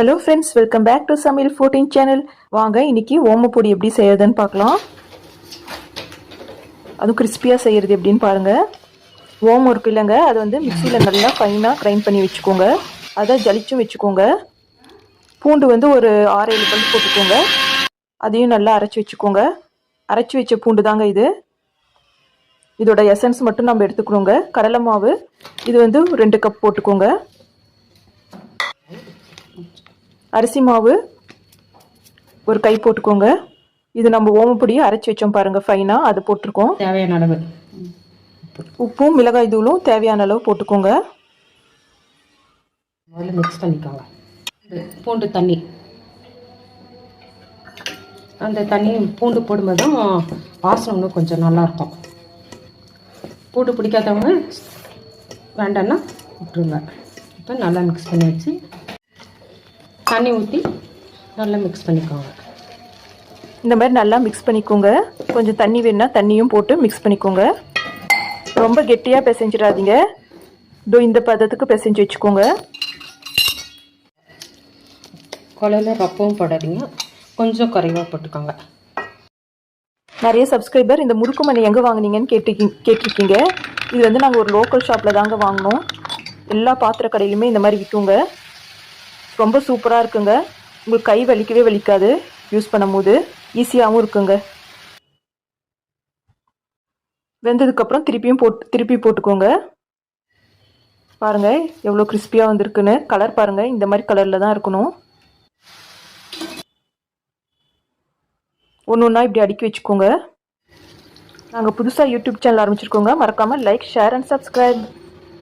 Hello friends welcome back to சமையல் fourteen channel வாங்க இன்னைக்கு ஓமப்பொடி எப்படி செய்யறதுன்னு பார்க்கலாம். அதுவும் கிறிஸ்பியாக செய்கிறது எப்படின்னு பாருங்கள் ஓமம் இருக்கு இல்லைங்க அதை வந்து மிக்சியில் நல்லா ஃபைனாக கிரைண்ட் பண்ணி வச்சுக்கோங்க. அதை ஜலிச்சும் வச்சுக்கோங்க. பூண்டு வந்து ஒரு ஆறு ஏழு பல் போட்டுக்கோங்க. அதையும் நல்லா அரைச்சி வச்சுக்கோங்க. அரைச்சி வச்ச பூண்டு தாங்க இது. இதோட எசன்ஸ் மட்டும் நம்ம எடுத்துக்கணுங்க. கடலை மாவு இது வந்து ரெண்டு கப் போட்டுக்கோங்க. அரிசி மாவு ஒரு கை போட்டுக்கோங்க. இது நம்ம ஓமப்பொடியை அரைச்சி வச்சோம் பாருங்கள் ஃபைனாக அது போட்டிருக்கோம். தேவையான அளவு. உப்பும் மிளகாய் தூளும் தேவையான அளவு போட்டுக்கோங்க. முதல்ல மிக்ஸ் பண்ணிக்கோங்க. பூண்டு தண்ணி. அந்த தண்ணி பூண்டு போடும்போது தான் வாசனை இன்னும் கொஞ்சம் நல்லாயிருக்கும். பூண்டு பிடிக்காதவங்க வேண்டாம்னா விட்டுருங்க. இப்போ நல்லா மிக்ஸ் பண்ணி வச்சு தண்ணி ஊற்றி நல்லா மிக்ஸ் பண்ணிக்கோங்க. இந்த மாதிரி நல்லா மிக்ஸ் பண்ணிக்கோங்க. கொஞ்சம் தண்ணி வேணுன்னா தண்ணியும் போட்டு மிக்ஸ் பண்ணிக்கோங்க. ரொம்ப கெட்டியாக பிசைஞ்சிடாதீங்க. இதோ இந்த பதத்துக்கு பிசைஞ்சு வச்சுக்கோங்க. கொலையில் ரப்பவும் போடாதீங்க. கொஞ்சம் குறைவாக போட்டுக்கோங்க. நிறைய சப்ஸ்கிரைபர் இந்த முறுக்கு மணி எங்கே வாங்குனீங்கன்னு கேட்டிருக்கீங்க கேட்டிருக்கீங்க. இது வந்து நாங்கள் ஒரு லோக்கல் ஷாப்பில் தாங்க வாங்கினோம். எல்லா பாத்திர கடையிலுமே இந்த மாதிரி விற்குங்க ரொம்ப சூப்பராக இருக்குங்க. உங்களுக்கு கை வலிக்கவே வலிக்காது. யூஸ் பண்ணும்போது ஈஸியாகவும் இருக்குங்க. வெந்ததுக்கப்புறம் திருப்பியும் போட்டு திருப்பி போட்டுக்கோங்க. பாருங்கள் எவ்வளோ கிறிஸ்பியாக வந்திருக்குன்னு. கலர் பாருங்கள் இந்த மாதிரி கலரில் தான் இருக்கணும். ஒன்று ஒன்றா இப்படி அடுக்கி வச்சுக்கோங்க. நாங்கள் புதுசாக யூடியூப் சேனல் ஆரம்பிச்சிருக்கோங்க. மறக்காமல் லைக் ஷேர் அண்ட் சப்ஸ்கிரைப்